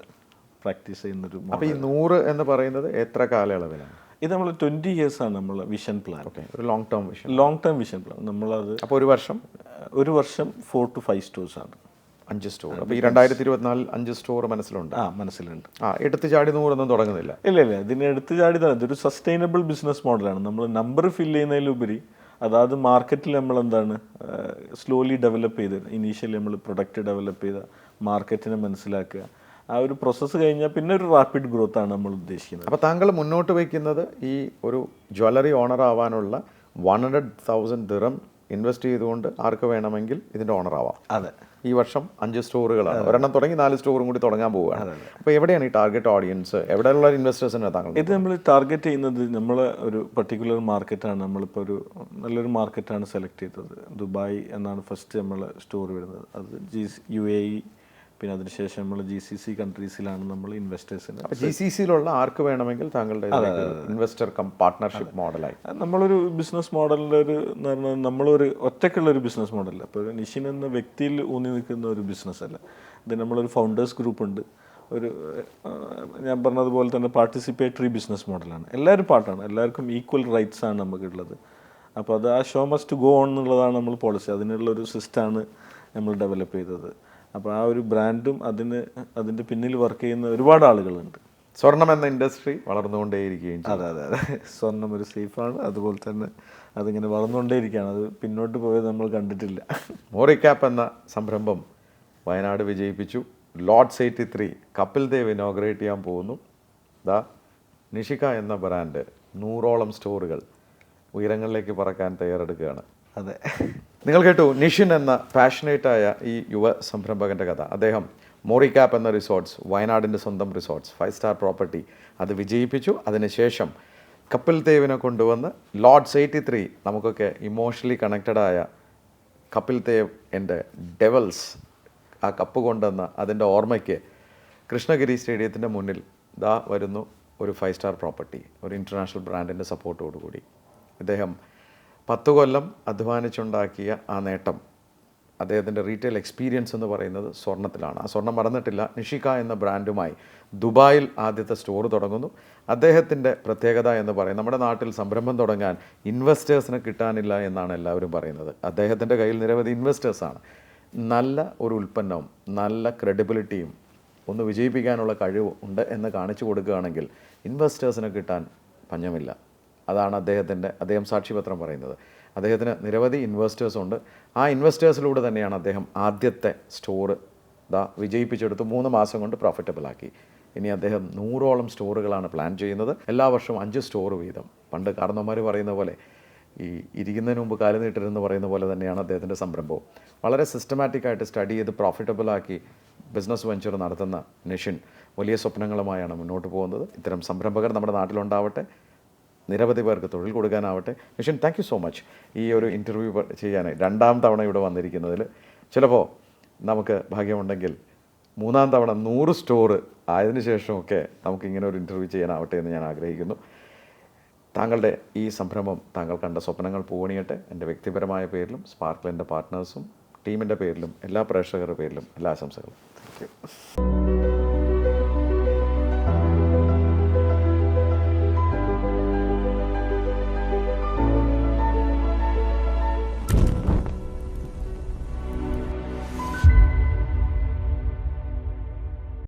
പ്രാക്ടീസ് ചെയ്യുന്നൊരു. അപ്പോൾ ഈ നൂറ് എന്ന് പറയുന്നത് എത്ര കാലയളവിലാണ്? ഇത് നമ്മൾ ട്വന്റി ഇയേഴ്സ് ആണ് നമ്മൾ വിഷൻ പ്ലാൻ ഒരു long term vision long term vision plan നമ്മളത് അപ്പോൾ ഒരു വർഷം? ഒരു വർഷം ഫോർ ടു ഫൈവ് സ്റ്റോഴ്സ് ആണ്. അഞ്ച് സ്റ്റോർ അപ്പോൾ ഈ രണ്ടായിരത്തി ഇരുപത്തിനാല് അഞ്ച് സ്റ്റോർ മനസ്സിലുണ്ട്? ആ മനസ്സിലുണ്ട്. ആ എടുത്ത് ചാടി നൂറൊന്നും തുടങ്ങുന്നില്ല. ഇല്ല ഇല്ല. ഇതിന് എടുത്ത് തന്നെ ഇതൊരു സസ്റ്റൈനബിൾ ബിസിനസ് മോഡലാണ് നമ്മൾ നമ്പർ ഫില്ല് ചെയ്യുന്നതിലുപരി അതായത് മാർക്കറ്റിൽ നമ്മൾ എന്താണ് സ്ലോലി ഡെവലപ്പ് ചെയ്ത് ഇനീഷ്യലി നമ്മൾ പ്രൊഡക്റ്റ് ഡെവലപ്പ് ചെയ്ത മാർക്കറ്റിനെ മനസ്സിലാക്കുക. ആ ഒരു പ്രോസസ്സ് കഴിഞ്ഞാൽ പിന്നെ ഒരു റാപ്പിഡ് ഗ്രോത്ത് ആണ് നമ്മൾ ഉദ്ദേശിക്കുന്നത്. അപ്പോൾ താങ്കൾ മുന്നോട്ട് വയ്ക്കുന്നത് ഈ ഒരു ജ്വല്ലറി ഓണർ ആവാനുള്ള one hundred thousand dirham invest ചെയ്തുകൊണ്ട് ആർക്ക് വേണമെങ്കിൽ ഇതിന്റെ ഓണർ ആവാം. അതെ. ഈ വർഷം അഞ്ച് സ്റ്റോറുകളാണ്. ഒരെണ്ണം തുടങ്ങി നാല് സ്റ്റോറും കൂടി തുടങ്ങാൻ പോവുകയാണ്. അപ്പോൾ എവിടെയാണ് ഈ ടാർഗറ്റ് ഓഡിയൻസ് എവിടെയുള്ള ഇൻവെസ്റ്റേഴ്സിനെ താങ്കൾ ഇത് നമ്മൾ ടാർഗറ്റ് ചെയ്യുന്നത് നമ്മൾ ഒരു പർട്ടിക്കുലർ മാർക്കറ്റാണ് നമ്മളിപ്പോൾ ഒരു നല്ലൊരു മാർക്കറ്റാണ് സെലക്ട് ചെയ്തത്. ദുബായ് എന്നാണ് ഫസ്റ്റ് നമ്മൾ സ്റ്റോർ വരുന്നത്. അത് ജി യു എ ഇ പിന്നെ അതിനുശേഷം നമ്മൾ ജി സി സി കൺട്രീസിലാണ് നമ്മൾ ഇൻവെസ്റ്റേഴ്സിന് അപ്പോൾ ജി സി സിയിലുള്ള ആർക്ക് വേണമെങ്കിൽ താങ്കളുടെ ഇൻവെസ്റ്റർ കം പാർട്ട്ണർഷിപ്പ് മോഡലായി നമ്മളൊരു ബിസിനസ് മോഡലിന്റെ ഒരു എന്ന് പറഞ്ഞാൽ നമ്മളൊരു ഒറ്റയ്ക്കുള്ള ഒരു ബിസിനസ് മോഡലല്ല അപ്പോൾ നിഷിൻ എന്ന വ്യക്തിയിൽ ഊന്നി നിൽക്കുന്ന ഒരു ബിസിനസ് അല്ല. ഇത് നമ്മളൊരു ഫൗണ്ടേഴ്സ് ഗ്രൂപ്പ് ഉണ്ട്. ഒരു ഞാൻ പറഞ്ഞതുപോലെ തന്നെ പാർട്ടിസിപ്പേറ്ററി ബിസിനസ് മോഡലാണ് എല്ലാവരും പാർട്ടാണ് എല്ലാവർക്കും ഈക്വൽ റൈറ്റ്സ് ആണ് നമുക്കുള്ളത്. അപ്പോൾ അത് ആ ഷോ മസ്റ്റ് ഗോ ഓൺ എന്നുള്ളതാണ് നമ്മൾ പോളിസി അതിനുള്ള ഒരു സിസ്റ്റമാണ് നമ്മൾ ഡെവലപ്പ് ചെയ്തത്. അപ്പോൾ ആ ഒരു ബ്രാൻഡും അതിന് അതിന്റെ പിന്നിൽ വർക്ക് ചെയ്യുന്ന ഒരുപാട് ആളുകളുണ്ട്. സ്വർണം എന്ന ഇൻഡസ്ട്രി വളർന്നുകൊണ്ടേയിരിക്കുകയും അതെ അതെ അതെ. സ്വർണം ഒരു സേഫാണ്. അതുപോലെ തന്നെ അതിങ്ങനെ വളർന്നുകൊണ്ടേയിരിക്കുകയാണ്. അത് പിന്നോട്ട് പോയത് നമ്മൾ കണ്ടിട്ടില്ല. മോറിക്യാപ്പ് എന്ന സംരംഭം Wayanad വിജയിപ്പിച്ചു. Lord's eighty three Kapil Dev inaugurate ചെയ്യാൻ പോകുന്നു. ദാ നിഷിക എന്ന ബ്രാൻഡ് നൂറോളം സ്റ്റോറുകൾ ഉയരങ്ങളിലേക്ക് പറക്കാൻ തയ്യാറെടുക്കുകയാണ്. അതെ. നിങ്ങൾ കേട്ടു നിഷിൻ എന്ന പാഷനേറ്റായ ഈ യുവ സംരംഭകന്റെ കഥ. അദ്ദേഹം മോറിക്യാപ്പ് എന്ന റിസോർട്ട്സ് വയനാടിന്റെ സ്വന്തം റിസോർട്ട്സ് ഫൈവ് സ്റ്റാർ പ്രോപ്പർട്ടി അത് വിജയിപ്പിച്ചു. അതിനുശേഷം കപ്പിൽ തേവിനെ കൊണ്ടുവന്ന് ലോഡ്സ് എയ്റ്റി ത്രീ നമുക്കൊക്കെ ഇമോഷണലി കണക്റ്റഡായ കപ്പിൽ തേവ് എന്റെ ഡെവൽസ് ആ കപ്പ് കൊണ്ടുവന്ന അതിന്റെ ഓർമ്മയ്ക്ക് കൃഷ്ണഗിരി സ്റ്റേഡിയത്തിന്റെ മുന്നിൽ ദാ വരുന്നു ഒരു ഫൈവ് സ്റ്റാർ പ്രോപ്പർട്ടി ഒരു ഇന്റർനാഷണൽ ബ്രാൻഡിന്റെ സപ്പോർട്ടോടുകൂടി ഇദ്ദേഹം പത്ത് കൊല്ലം അധ്വാനിച്ചുണ്ടാക്കിയ ആ നേട്ടം. അദ്ദേഹത്തിന്റെ റീറ്റെയിൽ എക്സ്പീരിയൻസ് എന്ന് പറയുന്നത് സ്വർണത്തിലാണ് ആ സ്വർണം മറന്നിട്ടില്ല. നിഷിക എന്ന ബ്രാൻഡുമായി ദുബായിൽ ആദ്യത്തെ സ്റ്റോർ തുടങ്ങുന്നു. അദ്ദേഹത്തിന്റെ പ്രത്യേകത എന്ന് പറയും നമ്മുടെ നാട്ടിൽ സംരംഭം തുടങ്ങാൻ ഇൻവെസ്റ്റേഴ്സിന് കിട്ടാനില്ല എന്നാണ് എല്ലാവരും പറയുന്നത്. അദ്ദേഹത്തിന്റെ കയ്യിൽ നിരവധി ഇൻവെസ്റ്റേഴ്സാണ് നല്ല ഒരു ഉൽപ്പന്നവും നല്ല ക്രെഡിബിലിറ്റിയും ഒന്ന് വിജയിപ്പിക്കാനുള്ള കഴിവ് ഉണ്ട് എന്ന് കാണിച്ചു കൊടുക്കുകയാണെങ്കിൽ ഇൻവെസ്റ്റേഴ്സിന് കിട്ടാൻ പഞ്ഞമില്ല. അതാണ് അദ്ദേഹത്തിന്റെ അദ്ദേഹം സാക്ഷിപത്രം പറയുന്നത്. അദ്ദേഹത്തിന് നിരവധി ഇൻവെസ്റ്റേഴ്സ് ഉണ്ട്. ആ ഇൻവെസ്റ്റേഴ്സിലൂടെ തന്നെയാണ് അദ്ദേഹം ആദ്യത്തെ സ്റ്റോർ ദാ വിജയിപ്പിച്ചെടുത്ത് മൂന്ന് മാസം കൊണ്ട് പ്രോഫിറ്റബിളാക്കി ഇനി അദ്ദേഹം നൂറോളം സ്റ്റോറുകളാണ് പ്ലാൻ ചെയ്യുന്നത്. എല്ലാ വർഷവും അഞ്ച് സ്റ്റോർ വീതം. പണ്ട് കാരണവന്മാർ പറയുന്ന പോലെ ഈ ഇരിക്കുന്നതിന് മുമ്പ് കാൽ നീട്ടരുതെന്ന് പറയുന്ന പോലെ തന്നെയാണ് അദ്ദേഹത്തിന്റെ സംരംഭവും. വളരെ സിസ്റ്റമാറ്റിക്കായിട്ട് സ്റ്റഡി ചെയ്ത് പ്രോഫിറ്റബിളാക്കി ബിസിനസ് വെഞ്ചർ നടത്തുന്ന നിഷിൻ വലിയ സ്വപ്നങ്ങളുമായാണ് മുന്നോട്ട് പോകുന്നത്. ഇത്തരം സംരംഭകർ നമ്മുടെ നാട്ടിലുണ്ടാവട്ടെ. നിരവധി പേർക്ക് തൊഴിൽ കൊടുക്കാനാവട്ടെ. Mission thank you so much ഈ ഒരു ഇന്റർവ്യൂ ചെയ്യാനായി. രണ്ടാം തവണ ഇവിടെ വന്നിരിക്കുന്നതിൽ. ചിലപ്പോൾ നമുക്ക് ഭാഗ്യമുണ്ടെങ്കിൽ മൂന്നാം തവണ നൂറ് സ്റ്റോർ ആയതിനു ശേഷമൊക്കെ നമുക്ക് ഇങ്ങനെ ഒരു ഇന്റർവ്യൂ ചെയ്യാനാവട്ടെ എന്ന് ഞാൻ ആഗ്രഹിക്കുന്നു. താങ്കളുടെ ഈ സംരംഭം താങ്കൾ കണ്ട സ്വപ്നങ്ങൾ പൂവണിയട്ടെ. എന്റെ വ്യക്തിപരമായ പേരിലും സ്പാർക്കിളിന്റെ പാർട്ട്നേഴ്സും ടീമിന്റെ പേരിലും എല്ലാ പ്രേക്ഷകരുടെ പേരിലും എല്ലാ ആശംസകളും. Thank you